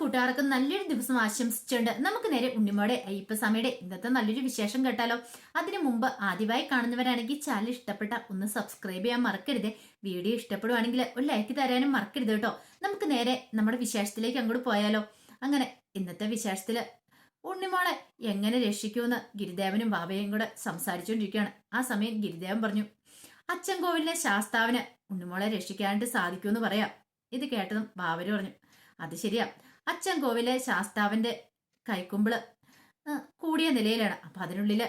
കൂട്ടുകാർക്കും നല്ലൊരു ദിവസം ആശംസിച്ചുകൊണ്ട് നമുക്ക് നേരെ ഉണ്ണിമോടെ. അയ്യപ്പസ്വാമിയുടെ ഇന്നത്തെ നല്ലൊരു വിശേഷം കേട്ടാലോ? അതിനു മുമ്പ് ആദ്യമായി കാണുന്നവരാണെങ്കിൽ ചാനൽ ഇഷ്ടപ്പെട്ട ഒന്ന് സബ്സ്ക്രൈബ് ചെയ്യാൻ മറക്കരുത്. വീഡിയോ ഇഷ്ടപ്പെടുവാണെങ്കിൽ ഒരു ലൈക്ക് തരാനും മറക്കരുത് കേട്ടോ. നമുക്ക് നേരെ നമ്മുടെ വിശേഷത്തിലേക്ക് അങ്ങോട്ട് പോയാലോ? അങ്ങനെ ഇന്നത്തെ വിശേഷത്തിൽ ഉണ്ണിമോളെ എങ്ങനെ രക്ഷിക്കുമെന്ന് ഗിരിദേവനും ബാബയും കൂടെ സംസാരിച്ചുകൊണ്ടിരിക്കുകയാണ് ആ സമയം ഗിരിദേവൻ പറഞ്ഞു അച്ഛൻ കോവിലിനെ ശാസ്താവിന് ഉണ്ണിമോളെ രക്ഷിക്കാനായിട്ട് സാധിക്കുമെന്ന് പറയാം. ഇത് കേട്ടതും ബാബര് പറഞ്ഞു അത് ശരിയാ. അച്ഛൻ കോവിലെ ശാസ്താവിന്റെ കൈക്കുമ്പിൾ കൂടിയ നിലയിലാണ്. അപ്പൊ അതിനുള്ളിൽ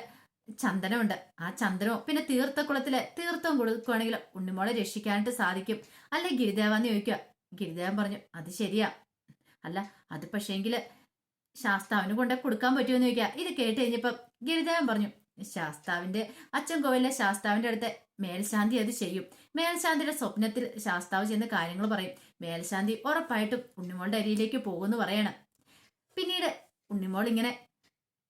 ചന്ദനമുണ്ട്. ആ ചന്ദനവും പിന്നെ തീർത്ഥക്കുളത്തിലെ തീർത്ഥവും കൊടുക്കുകയാണെങ്കിൽ ഉണ്ണിമോളെ രക്ഷിക്കാനായിട്ട് സാധിക്കും. അല്ലെ ഗിരിദേവാന്ന് ചോദിക്കുക. ഗിരിദേവൻ പറഞ്ഞു അത് ശരിയാ. അല്ല അത് പക്ഷേങ്കിൽ ശാസ്താവിന് കൊണ്ടേ കൊടുക്കാൻ പറ്റുമെന്ന് ചോദിക്കുക. ഇത് കേട്ട് കഴിഞ്ഞപ്പം ഗിരിദേവൻ പറഞ്ഞു ശാസ്താവിന്റെ അച്ഛൻ കോവിലെ ശാസ്താവിന്റെ അടുത്ത് മേൽശാന്തി അത് ചെയ്യും. മേൽശാന്തിയുടെ സ്വപ്നത്തിൽ ശാസ്താവ് ചെയ്യുന്ന കാര്യങ്ങൾ പറയും. മേൽശാന്തി ഉറപ്പായിട്ടും ഉണ്ണിമോളുടെ അരിയിലേക്ക് പോകുമെന്ന് പറയണം. പിന്നീട് ഉണ്ണിമോൾ ഇങ്ങനെ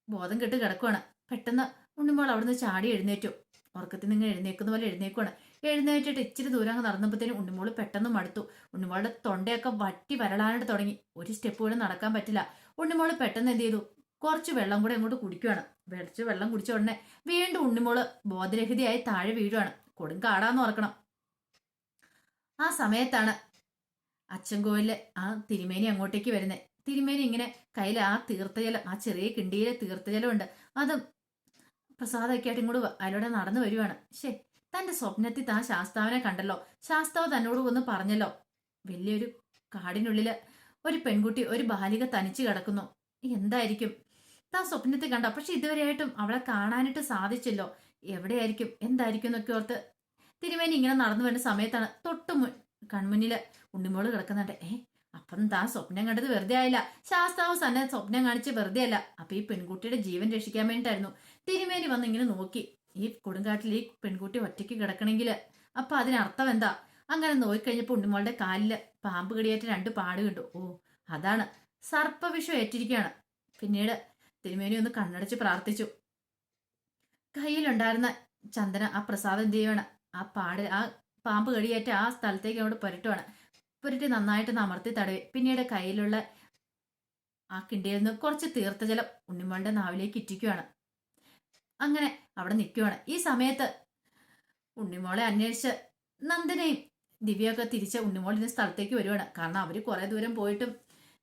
ബോധം കെട്ട് കിടക്കുവാണ്. പെട്ടെന്ന് ഉണ്ണിമോൾ അവിടുന്ന് ചാടി എഴുന്നേറ്റു. ഉറക്കത്തിൽ നിന്ന് എഴുന്നേക്കുന്ന പോലെ എഴുന്നേക്കുവാണ് എഴുന്നേറ്റിട്ട് ഇച്ചിരി ദൂരം അങ്ങ് നടന്നപ്പോഴത്തേനും ഉണ്ണിമോൾ പെട്ടെന്ന് മടുത്തു. ഉണ്ണിമോളുടെ തൊണ്ടയൊക്കെ വറ്റി വരളാനായിട്ട് തുടങ്ങി. ഒരു സ്റ്റെപ്പ് പോലും നടക്കാൻ പറ്റില്ല. ഉണ്ണിമോൾ പെട്ടെന്ന് എന്ത് ചെയ്തു? കുറച്ച് വെള്ളം കൂടെ അങ്ങോട്ട് കുടിക്കുവാണ്. വെറച്ച് വെള്ളം കുടിച്ച ഉടനെ വീണ്ടും ഉണ്ണിമോൾ ബോധരഹിതയായി താഴെ വീഴുവാണ്. കൊടും കാടാന്ന് ഓർക്കണം. ആ സമയത്താണ് അച്ചൻകോവിലെ ആ തിരുമേനി അങ്ങോട്ടേക്ക് വരുന്നത് തിരുമേനി ഇങ്ങനെ കയ്യിൽ ആ തീർത്ഥജലം ആ ചെറിയ കിണ്ടിയിലെ തീർത്ഥജലം ഉണ്ട് അതും പ്രസാദമൊക്കെ ആയിട്ട് ഇങ്ങോട്ട് അതിലൂടെ നടന്നു വരുവാണ്. ശേ തന്റെ സ്വപ്നത്തിൽ താൻ ശാസ്താവിനെ കണ്ടല്ലോ. ശാസ്താവ് തന്നോട് ഒന്ന് പറഞ്ഞല്ലോ വലിയൊരു കാടിനുള്ളിൽ ഒരു പെൺകുട്ടി ഒരു ബാലിക തനിച്ച് കിടക്കുന്നു. എന്തായിരിക്കും? താൻ സ്വപ്നത്തിൽ കണ്ട? പക്ഷെ ഇതുവരെയായിട്ടും അവളെ കാണാനായിട്ട് സാധിച്ചല്ലോ. എവിടെയായിരിക്കും? എന്തായിരിക്കും എന്നൊക്കെ ഓർത്ത് തിരുമേനി ഇങ്ങനെ നടന്നു വരുന്ന സമയത്താണ് തൊട്ട് മുൻ കൺമുന്നിൽ ഉണ്ണിമോൾ കിടക്കുന്നുണ്ട്. ഏ അപ്പം താൻ സ്വപ്നം കണ്ടത് വെറുതെ ആയില്ല. ശാസ്താവ് തന്നെ സ്വപ്നം കാണിച്ച് വെറുതെ അല്ല. അപ്പൊ ഈ പെൺകുട്ടിയുടെ ജീവൻ രക്ഷിക്കാൻ വേണ്ടിയിട്ടായിരുന്നു. തിരുമേനി വന്ന് ഇങ്ങനെ നോക്കി. ഈ കൊടുങ്കാട്ടിൽ ഈ പെൺകുട്ടി ഒറ്റയ്ക്ക് കിടക്കണമെങ്കിൽ അപ്പൊ അതിനർത്ഥം എന്താ? അങ്ങനെ നോക്കിക്കഴിഞ്ഞപ്പോൾ ഉണ്ണിമോളുടെ കാലിൽ പാമ്പ് കടിയേറ്റ രണ്ട് പാട് കണ്ടു. ഓ അതാണ്. സർപ്പവിഷം ഏറ്റിരിക്കുകയാണ്. പിന്നീട് തിരുമേനി ഒന്ന് കണ്ണടച്ച് പ്രാർത്ഥിച്ചു. കയ്യിലുണ്ടായിരുന്ന ചന്ദന ആ പ്രസാദം ചെയ്യുവാണ്? ആ പാട് ആ പാമ്പ് കടിയേറ്റ ആ സ്ഥലത്തേക്ക് അവിടെ പുരട്ടുവാണ്. പുരട്ടി നന്നായിട്ട് നമർത്തി തടവി. പിന്നീട് കയ്യിലുള്ള ആ കിണ്ടിയിൽ നിന്ന് കുറച്ച് തീർത്ഥജലം ഉണ്ണിമോളുടെ നാവിലേക്ക് ഇറ്റിക്കുവാണ്. അങ്ങനെ അവിടെ നിൽക്കുവാണ്. ഈ സമയത്ത് ഉണ്ണിമോളെ അന്വേഷിച്ച് നന്ദനയും ദിവ്യൊക്കെ തിരിച്ച് ഉണ്ണിമോളിന്റെ സ്ഥലത്തേക്ക് വരുവാണ്. കാരണം അവർ കുറെ ദൂരം പോയിട്ടും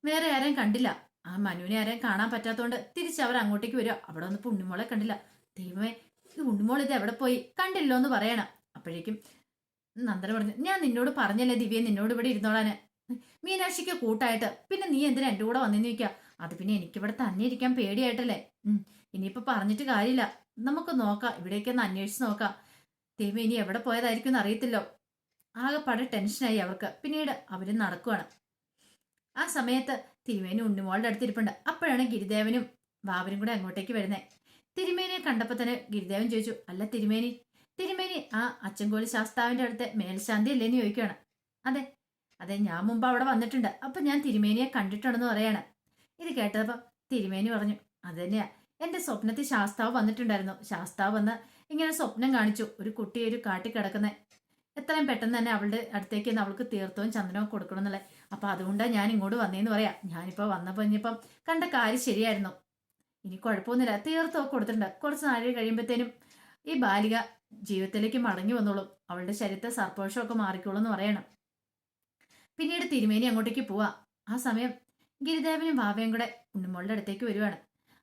വേറെ ആരെയും കണ്ടില്ല. ആ മനുവിനെ ആരെയും കാണാൻ പറ്റാത്തതുകൊണ്ട് തിരിച്ച് അവർ അങ്ങോട്ടേക്ക് വരിക. അവിടെ വന്നപ്പോ ഉണ്ണിമോളെ കണ്ടില്ല. ദൈവമേ ഈ ഉണ്ണിമോൾ ഇത് എവിടെ പോയി? കണ്ടില്ലോ എന്ന് പറയണം. അപ്പോഴേക്കും നന്ദന പറഞ്ഞു ഞാൻ നിന്നോട് പറഞ്ഞല്ലേ ദിവ്യ നിന്നോട് ഇവിടെ ഇരുന്നോളാന് മീനാക്ഷിക്ക് കൂട്ടായിട്ട്. പിന്നെ നീ എന്തിനാ എന്റെ കൂടെ വന്നെന്ന് ചോദിക്കുക? അത് പിന്നെ എനിക്കിവിടെ തന്നെ ഇരിക്കാൻ പേടിയായിട്ടല്ലേ? ഉം ഇനിയിപ്പോ പറഞ്ഞിട്ട് കാര്യമില്ല. നമുക്ക് നോക്കാം ഇവിടേക്ക് ഒന്ന് അന്വേഷിച്ച് നോക്കാം. ദൈവം ഇനി എവിടെ പോയതായിരിക്കും എന്ന് അറിയത്തില്ലോ. ആകെപ്പാടെ ടെൻഷനായി അവർക്ക്. പിന്നീട് അവർ നടക്കുവാണ്. ആ സമയത്ത് തിരുമേനി ഉണ്ണിമോളുടെ അടുത്തിരിപ്പുണ്ട് അപ്പോഴാണ് ഗിരിദേവനും ബാബനും കൂടെ അങ്ങോട്ടേക്ക് വരുന്നത് തിരുമേനിയെ കണ്ടപ്പോ തന്നെ ഗിരിദേവൻ ചോദിച്ചു അല്ല തിരുമേനി തിരുമേനി ആ അച്ചൻകോലി ശാസ്താവിന്റെ അടുത്ത് മേൽശാന്തി അല്ലേന്ന് ചോദിക്കുകയാണ് അതെ അതെ ഞാൻ മുമ്പ് അവിടെ വന്നിട്ടുണ്ട്. അപ്പൊ ഞാൻ തിരുമേനിയെ കണ്ടിട്ടുണ്ടെന്ന് പറയാണ്. ഇത് കേട്ടപ്പോ തിരുമേനി പറഞ്ഞു അതന്നെയാ എന്റെ സ്വപ്നത്തിൽ ശാസ്താവ് വന്നിട്ടുണ്ടായിരുന്നു. ശാസ്താവ് വന്ന് ഇങ്ങനെ സ്വപ്നം കാണിച്ചു. ഒരു കുട്ടിയെ ഒരു കാട്ടിക്കിടക്കുന്നേ. എത്രയും പെട്ടെന്ന് തന്നെ അവളുടെ അടുത്തേക്ക് അവൾക്ക് തീർത്ഥവും ചന്ദനവും കൊടുക്കണം എന്നുള്ളത് അപ്പൊ അതുകൊണ്ടാണ് ഞാൻ ഇങ്ങോട്ട് വന്നേന്ന് പറയാം. ഞാനിപ്പോ വന്നപ്പോ ഇനിയിപ്പം കണ്ട കാര്യം ശരിയായിരുന്നു. ഇനി കുഴപ്പമൊന്നുമില്ല. തീർത്തൊക്കെ കൊടുത്തിട്ടുണ്ട്. കുറച്ച് നാഴി കഴിയുമ്പോഴത്തേനും ഈ ബാലിക ജീവിതത്തിലേക്ക് മടങ്ങി വന്നോളും. അവളുടെ ശരീരത്തെ സർപ്പോഷമൊക്കെ മാറിക്കോളും എന്ന് പറയണം. പിന്നീട് തിരുമേനി അങ്ങോട്ടേക്ക് പോവാ. ആ സമയം ഗിരിദേവനും ഭാവയും കൂടെ ഉണ്ണുമോളുടെ അടുത്തേക്ക് വരുവാണ്.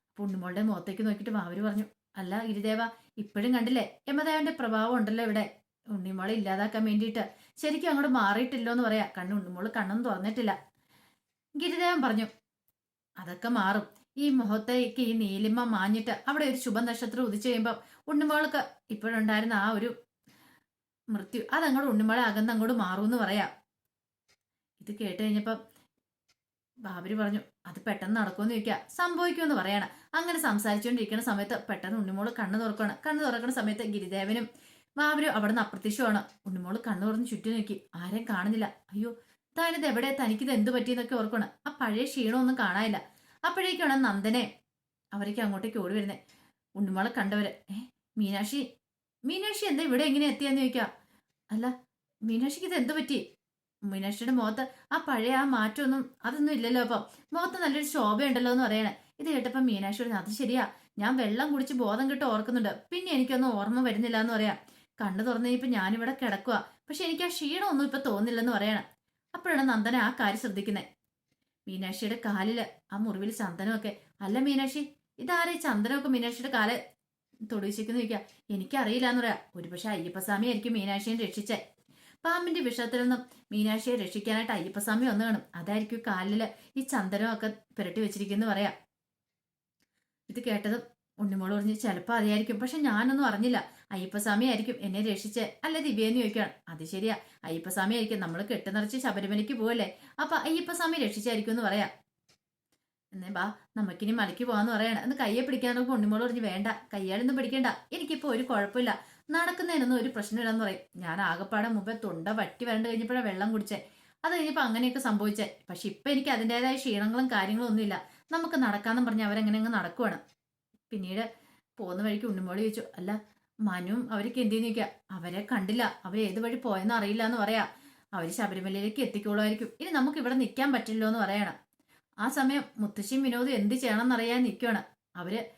അപ്പൊ ഉണ്ണുമോളുടെ മുഖത്തേക്ക് നോക്കിയിട്ട് ഭാവര് പറഞ്ഞു അല്ല ഗിരിദേവ ഇപ്പോഴും കണ്ടില്ലേ? യമദേവന്റെ പ്രഭാവം ഉണ്ടല്ലോ ഇവിടെ. ഉണ്ണിമോളെ ഇല്ലാതാക്കാൻ വേണ്ടിയിട്ട് ശരിക്കും അങ്ങോട്ട് മാറിയിട്ടില്ലോ എന്ന് പറയാ. കണ്ണ് ഉണ്ണിമോൾ കണ്ണൊന്നും തുറന്നിട്ടില്ല. ഗിരിദേവൻ പറഞ്ഞു അതൊക്കെ മാറും. ഈ മുഖത്തേക്ക് ഈ നീലിമ മാഞ്ഞിട്ട് അവിടെ ഒരു ശുഭ നക്ഷത്രം ഉദിച്ചു കഴിയുമ്പോൾ ഉണ്ണിമോൾക്ക് ഇപ്പോഴുണ്ടായിരുന്ന ആ ഒരു മൃത്യു അതങ്ങോട്ട് ഉണ്ണിമോളെ അകന്ന് അങ്ങോട്ട് മാറും എന്ന് പറയാം. ഇത് കേട്ട് കഴിഞ്ഞപ്പം ബാബരി പറഞ്ഞു അത് പെട്ടെന്ന് നടക്കുമെന്ന് ചോദിക്കുക സംഭവിക്കുമെന്ന് പറയണം. അങ്ങനെ സംസാരിച്ചുകൊണ്ടിരിക്കുന്ന സമയത്ത് പെട്ടെന്ന് ഉണ്ണിമോൾ കണ്ണു തുറക്കണം കണ്ണു തുറക്കുന്ന സമയത്ത് ഗിരിദേവനും ബാബരും അവിടെ നിന്ന് അപ്രത്യക്ഷമാണ്. ഉണ്ണിമോൾ കണ്ണു തുറന്ന് ചുറ്റും നോക്കി. ആരെയും കാണുന്നില്ല. അയ്യോ താനിത് എവിടെ? തനിക്കിത് എന്തു പറ്റിയെന്നൊക്കെ ഓർക്കണം ആ പഴയ ക്ഷീണമൊന്നും കാണാനില്ല. അപ്പോഴേക്കാണ് നന്ദനെ അവരേക്ക് അങ്ങോട്ടേക്ക് ഓടി വരുന്നത് ഉണ്ണിമോളെ കണ്ടവര് ഏ മീനാക്ഷി മീനാക്ഷി എന്താ ഇവിടെ എങ്ങനെ എത്തിയെന്ന് ചോദിക്കാം? അല്ല മീനാക്ഷിക്ക് ഇത് എന്തു പറ്റി? മീനാക്ഷിയുടെ മുഖത്ത് ആ പഴയ ആ മാറ്റമൊന്നും അതൊന്നും ഇല്ലല്ലോ അപ്പം മുഖത്ത് നല്ലൊരു ശോഭയുണ്ടല്ലോ എന്ന് പറയണേ. ഇത് കേട്ടപ്പോൾ പറഞ്ഞു അത് ശരിയാ. ഞാൻ വെള്ളം കുടിച്ച് ബോധം കിട്ട് ഓർക്കുന്നുണ്ട്. പിന്നെ എനിക്കൊന്നും ഓർമ്മ വരുന്നില്ല എന്ന് പറയാം. കണ്ണു തുറന്നു കഴിഞ്ഞപ്പോൾ ഞാനിവിടെ കിടക്കുക പക്ഷെ എനിക്ക് ആ ക്ഷീണമൊന്നും ഇപ്പൊ തോന്നില്ലെന്ന് പറയണം. അപ്പോഴാണ് നന്ദന ആ കാര്യം ശ്രദ്ധിക്കുന്നത് മീനാക്ഷിയുടെ കാലിൽ ആ മുറിവിൽ ചന്ദനമൊക്കെ. അല്ല മീനാക്ഷി ഇതാരെ ചന്ദനമൊക്കെ മീനാക്ഷിയുടെ കാൽ തൊടിച്ചിരിക്കുന്നു ചോദിക്കുക എനിക്കറിയില്ല എന്ന് പറയാം. ഒരുപക്ഷെ അയ്യപ്പസ്വാമി ആയിരിക്കും മീനാക്ഷിയെ രക്ഷിച്ചേ. പാമ്പിന്റെ വിഷത്തിൽ നിന്നും മീനാക്ഷിയെ രക്ഷിക്കാനായിട്ട് അയ്യപ്പസ്വാമി വന്നു കാണും. അതായിരിക്കും കാലിൽ ഈ ചന്ദനമൊക്കെ പുരട്ടി വെച്ചിരിക്കുന്നു പറയാം. ഇത് കേട്ടതും ഉണ്ണിമോൾ പറഞ്ഞു ചിലപ്പോൾ അതായിരിക്കും പക്ഷെ ഞാനൊന്നും അറിഞ്ഞില്ല. അയ്യപ്പസ്വാമി ആയിരിക്കും എന്നെ രക്ഷിച്ച്. അല്ല ദിവ്യെന്ന് ചോദിക്കുകയാണ്. അത് ശരിയാ. അയ്യപ്പസ്വാമി ആയിരിക്കും. നമ്മൾ കെട്ടുനിറച്ച് ശബരിമലയ്ക്ക് പോവല്ലേ? അപ്പൊ അയ്യപ്പസ്വാമി രക്ഷിച്ചായിരിക്കും എന്ന് പറയാം. എന്നേ ബാ നമുക്കിനി മലയ്ക്ക് പോവാന്ന് പറയണം. എന്ന് കയ്യെ പിടിക്കാൻ ഉണ്ണിമോൾ പറഞ്ഞു വേണ്ട കയ്യാലൊന്നും പിടിക്കണ്ട. എനിക്കിപ്പോ ഒരു കുഴപ്പമില്ല. നടക്കുന്നതിനൊന്നും ഒരു പ്രശ്നമില്ലെന്ന് പറയും. ഞാൻ ആകപ്പാടെ മുമ്പേ തൊണ്ട വട്ടി വരണ്ട് കഴിഞ്ഞപ്പോഴാണ് വെള്ളം കുടിച്ചേ. അത് കഴിഞ്ഞപ്പോൾ അങ്ങനെയൊക്കെ സംഭവിച്ചേ. പക്ഷെ ഇപ്പൊ എനിക്ക് അതിന്റെതായ ക്ഷീണങ്ങളും കാര്യങ്ങളും ഒന്നുമില്ല. നമുക്ക് നടക്കാന്നും പറഞ്ഞ് അവരെങ്ങനെ അങ്ങ് നടക്കുവാണ്. പിന്നീട് പോകുന്ന വഴിക്ക് ഉണ്ണിമോളി ചോദിച്ചു അല്ല മനുവും അവർക്ക് എന്ത് ചെയ്യുന്ന അവരെ കണ്ടില്ല. അവർ ഏത് വഴി പോയെന്ന് അറിയില്ല എന്ന് പറയാ. അവർ ശബരിമലയിലേക്ക് എത്തിക്കോളുമായിരിക്കും. ഇനി നമുക്ക് ഇവിടെ നിൽക്കാൻ പറ്റില്ലോ എന്ന് പറയണം. ആ സമയം മുത്തശ്ശിയും വിനോദും എന്ത് ചെയ്യണം എന്നറിയാൻ നിൽക്കുകയാണ് അവർ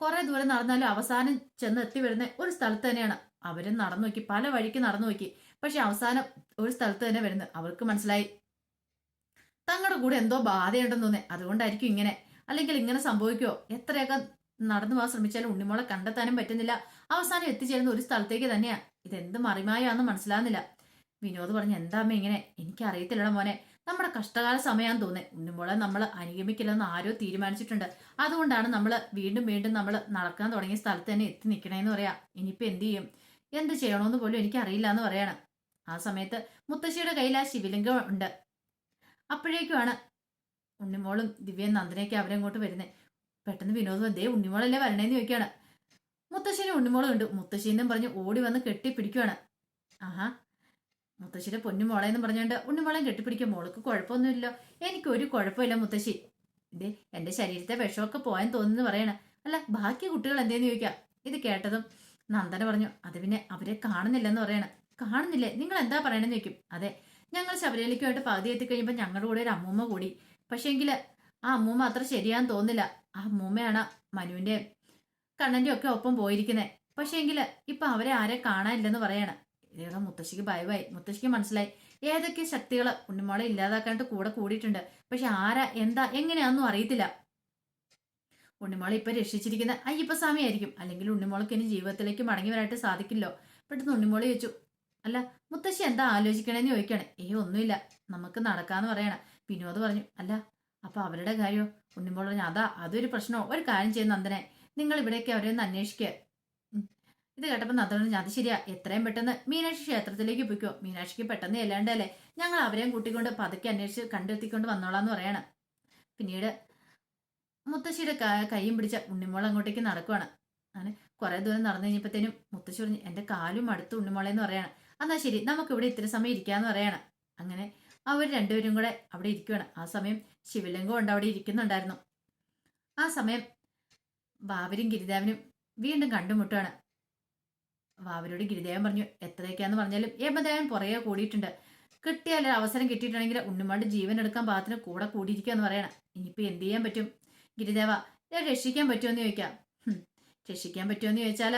കുറെ ദൂരം നടന്നാലും അവസാനം ചെന്ന് എത്തി വരുന്ന ഒരു സ്ഥലത്ത് തന്നെയാണ്. അവർ നടന്നു നോക്കി പല വഴിക്ക് നടന്നു നോക്കി. പക്ഷെ അവസാനം ഒരു സ്ഥലത്ത് തന്നെ വരുന്നത്. അവർക്ക് മനസ്സിലായി. തങ്ങളുടെ കൂടെ എന്തോ ബാധയുണ്ടെന്ന് തോന്നേ അതുകൊണ്ടായിരിക്കും ഇങ്ങനെ. അല്ലെങ്കിൽ ഇങ്ങനെ സംഭവിക്കുമോ എത്രയൊക്കെ നടന്നു പോകാൻ ശ്രമിച്ചാലും ഉണ്ണിമോളെ കണ്ടെത്താനും പറ്റുന്നില്ല. അവസാനം എത്തിച്ചേരുന്ന ഒരു സ്ഥലത്തേക്ക് തന്നെയാ. ഇതെന്ത് മറിമായാന്ന് മനസ്സിലാകുന്നില്ല വിനോദ് പറഞ്ഞു എന്താ അമ്മ ഇങ്ങനെ? എനിക്ക് അറിയത്തില്ലട മോനെ. നമ്മുടെ കഷ്ടകാല സമയാന്ന് തോന്നേ ഉണ്ണിമോളെ നമ്മൾ അനുഗമിക്കില്ലെന്ന് ആരോ തീരുമാനിച്ചിട്ടുണ്ട്. അതുകൊണ്ടാണ് നമ്മൾ വീണ്ടും വീണ്ടും നമ്മൾ നടക്കാൻ തുടങ്ങിയ സ്ഥലത്ത് തന്നെ എത്തി നിൽക്കണേന്ന് പറയാ. ഇനിയിപ്പോ എന്ത് ചെയ്യും? എന്ത് ചെയ്യണമെന്ന് പോലും എനിക്ക് അറിയില്ല എന്ന് പറയാണ്. ആ സമയത്ത് മുത്തശ്ശിയുടെ കയ്യിൽ ആ ശിവലിംഗം ഉണ്ട്. അപ്പോഴേക്കുമാണ് ഉണ്ണിമോളും ദിവ്യൻ നന്ദനയൊക്കെ അവരങ്ങോട്ട് വരുന്നത് പെട്ടെന്ന് വിനോദ് ദേ ഉണ്ണിമോളല്ലേ വരണേന്ന് ചോദിക്കുകയാണ്. മുത്തശ്ശിനെ ഉണ്ണിമോളും ഉണ്ട് മുത്തശ്ശീന്നും പറഞ്ഞ് ഓടി വന്ന് കെട്ടിപ്പിടിക്കുകയാണ്. ആഹാ. മുത്തശ്ശിയുടെ പൊന്നുമോളെന്ന് പറഞ്ഞുകൊണ്ട് ഉണ്ണിമോളെ കെട്ടിപ്പിടിക്കുക മോൾക്ക് കുഴപ്പമൊന്നുമില്ലല്ലോ എനിക്കൊരു കുഴപ്പമില്ല മുത്തശ്ശി. ഇതേ എന്റെ ശരീരത്തെ വിഷമൊക്കെ പോയാൻ തോന്നുന്നു പറയണ. അല്ല ബാക്കി കുട്ടികൾ എന്തേന്ന് ചോദിക്കാം? ഇത് കേട്ടതും നന്ദന പറഞ്ഞു. അത് പിന്നെ അവരെ കാണുന്നില്ലെന്ന് പറയണ. കാണുന്നില്ലേ? നിങ്ങൾ എന്താ പറയണെന്ന് ചോദിക്കും? അതെ ഞങ്ങൾ ശബരിമലയ്ക്കുമായിട്ട് പകുതി എത്തിക്കഴിയുമ്പോൾ ഞങ്ങളുടെ കൂടെ ഒരു അമ്മൂമ്മ കൂടി. പക്ഷേങ്കിൽ ആ അമ്മൂമ്മ അത്ര ശരിയാന്ന് തോന്നില്ല ആ അമ്മൂമ്മയാണ് മനുവിന്റെ കണ്ണന്റെ ഒക്കെ ഒപ്പം പോയിരിക്കുന്നത് പക്ഷേങ്കിൽ ഇപ്പൊ അവരെ ആരെ കാണാനില്ലെന്ന് പറയാണ്. ഇതേടെ മുത്തശ്ശിക്ക് ഭയമായി മുത്തശ്ശിക്ക് മനസ്സിലായി. ഏതൊക്കെ ശക്തികൾ ഉണ്ണിമോളെ ഇല്ലാതാക്കാനായിട്ട് കൂടെ കൂടിയിട്ടുണ്ട്. പക്ഷെ ആരാ എന്താ എങ്ങനെയാണെന്നും അറിയത്തില്ല. ഉണ്ണിമോളെ ഇപ്പൊ രക്ഷിച്ചിരിക്കുന്ന അയ്യപ്പസ്വാമി ആയിരിക്കും അല്ലെങ്കിൽ ഉണ്ണിമോൾക്ക് ഇനി ജീവിതത്തിലേക്ക് മടങ്ങി വരാനായിട്ട് സാധിക്കില്ലോ. പെട്ടെന്ന് ഉണ്ണിമോളെ ചോദിച്ചു അല്ല മുത്തശ്ശി എന്താ ആലോചിക്കണേന്ന് ചോദിക്കണേ. ഏ ഒന്നുമില്ല. നമുക്ക് നടക്കാന്ന് പറയണം. വിനോദ് പറഞ്ഞു അല്ല അപ്പൊ അവരുടെ കാര്യമോ ഉണ്ണിമോൾ പറഞ്ഞു അതാ അതൊരു പ്രശ്നമോ ഒരു കാര്യം ചെയ്യുന്ന നന്ദനെ. നിങ്ങൾ ഇവിടേക്ക് അവരെ ഒന്ന് അന്വേഷിക്കുക ഇത് കേട്ടപ്പോൾ നന്ദന പറഞ്ഞു അത് ശരിയാ. എത്രയും പെട്ടെന്ന് മീനാക്ഷി ക്ഷേത്രത്തിലേക്ക് പോയിക്കോ. മീനാക്ഷിക്ക് പെട്ടെന്ന് ചെല്ലാണ്ടല്ലേ ഞങ്ങൾ അവരെയും കൂട്ടിക്കൊണ്ട് പതുക്കെ അന്വേഷിച്ച് കണ്ടെത്തിക്കൊണ്ട് വന്നോളാന്ന് പറയണം. പിന്നീട് മുത്തശ്ശിയുടെ കൈയും പിടിച്ച ഉണ്ണിമോൾ അങ്ങോട്ടേക്ക് നടക്കുവാണ്. അങ്ങനെ കുറെ ദൂരം നടന്നു കഴിഞ്ഞപ്പോഴത്തേനും മുത്തശ്ശി പറഞ്ഞു എന്റെ കാലും അടുത്ത് ഉണ്ണിമോളെന്ന് പറയാണ്. എന്നാ ശരി നമുക്ക് ഇവിടെ ഇത്തിരി സമയം ഇരിക്കാന്ന് പറയാണ്. അങ്ങനെ അവർ രണ്ടുപേരും കൂടെ അവിടെ ഇരിക്കുവാണ്. ആ സമയം ശിവലിംഗം ഉണ്ട് അവിടെ ഇരിക്കുന്നുണ്ടായിരുന്നു. ആ സമയം ബാബരും ഗിരിദേവനും വീണ്ടും കണ്ടുമുട്ടുകയാണ് ബാബരോട് ഗിരിദേവൻ പറഞ്ഞു എത്രയൊക്കെയാന്ന് പറഞ്ഞാലും യമദേവൻ പുറകെ കൂടിയിട്ടുണ്ട്. കിട്ടിയാൽ അവസരം കിട്ടിയിട്ടുണ്ടെങ്കിൽ ഉണ്ണിമാണ്ട് ജീവൻ എടുക്കാൻ പാകത്തിന് കൂടെ കൂടിയിരിക്കുക എന്ന് പറയണം. ഇനിയിപ്പോ എന്ത് ചെയ്യാൻ പറ്റും? ഗിരിദേവ രക്ഷിക്കാൻ പറ്റുമെന്ന് ചോദിക്കാം. രക്ഷിക്കാൻ പറ്റുമെന്ന് ചോദിച്ചാൽ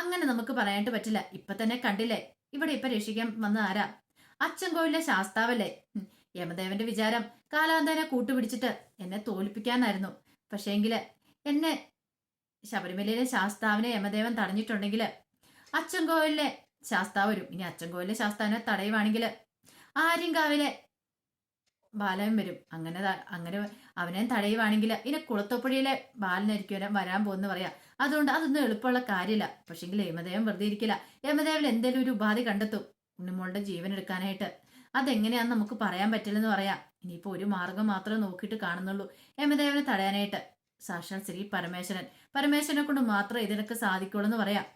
അങ്ങനെ നമുക്ക് പറയാനായിട്ട് പറ്റില്ല. ഇപ്പൊ തന്നെ കണ്ടില്ലേ? ഇവിടെ ഇപ്പൊ രക്ഷിക്കാൻ വന്ന ആരാ? അച്ഛൻ കോവിലെ ശാസ്താവല്ലേ? യമദേവന്റെ വിചാരം കാലാന്തനെ കൂട്ടുപിടിച്ചിട്ട് എന്നെ തോൽപ്പിക്കാനായിരുന്നു. പക്ഷേങ്കിൽ എന്നെ ശബരിമലയിലെ ശാസ്താവിനെ യമദേവൻ തടഞ്ഞിട്ടുണ്ടെങ്കിൽ അച്ചൻകോവിലെ ശാസ്താവ് വരും ഇനി അച്ചൻകോവിലെ ശാസ്താവിനെ തടയുവാണെങ്കിൽ ആര്യങ്കാവിലെ ബാലൻ വരും. അങ്ങനെ അങ്ങനെ അവനെ തടയുവാണെങ്കിൽ ഇനി കുളത്തപ്പുഴയിലെ ബാലനായിരിക്കും വരാൻ പോകുന്ന പറയാം. അതുകൊണ്ട് അതൊന്നും എളുപ്പമുള്ള കാര്യമില്ല. പക്ഷെങ്കിൽ യമദേവൻ വെറുതെ ഇരിക്കില്ല. യമദേവൻ എന്തെങ്കിലും ഒരു ഉപാധി കണ്ടെത്തും. ഉണ്ണിമോളുടെ ജീവൻ എടുക്കാനായിട്ട് അതെങ്ങനെയാന്ന് നമുക്ക് പറയാൻ പറ്റില്ലെന്ന് പറയാം. ഇനിയിപ്പോ ഒരു മാർഗം മാത്രമേ നോക്കിയിട്ട് കാണുന്നുള്ളൂ. യമദേവനെ തടയാനായിട്ട്. സാക്ഷാൽ ശ്രീ പരമേശ്വരൻ. പരമേശ്വരനെ കൊണ്ട് മാത്രമേ ഇതിനൊക്കെ സാധിക്കുള്ളൂ എന്ന് പറയാം.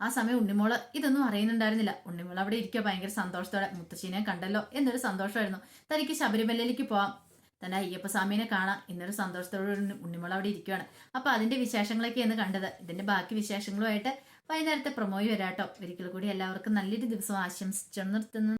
ആ സമയം ഉണ്ണിമോൾ ഇതൊന്നും അറിയുന്നുണ്ടായിരുന്നില്ല. ഉണ്ണിമോൾ അവിടെ ഇരിക്കുക ഭയങ്കര സന്തോഷത്തോടെ. മുത്തശ്ശീനെ കണ്ടല്ലോ. എന്നൊരു സന്തോഷമായിരുന്നു. തനിക്ക് ശബരിമലയിലേക്ക് പോവാം. തന്റെ അയ്യപ്പസ്വാമിനെ കാണാം. എന്നൊരു സന്തോഷത്തോടെ ഉണ്ണിമോൾ അവിടെ ഇരിക്കുകയാണ് അപ്പൊ അതിന്റെ വിശേഷങ്ങളൊക്കെയാണ് കണ്ടത്. ഇതിന്റെ ബാക്കി വിശേഷങ്ങളുമായിട്ട് വൈകുന്നേരത്തെ പ്രൊമോയി വരാട്ടോ. ഒരിക്കൽ കൂടി എല്ലാവർക്കും നല്ലൊരു ദിവസം ആശംസിച്ചു നിർത്തുന്നു.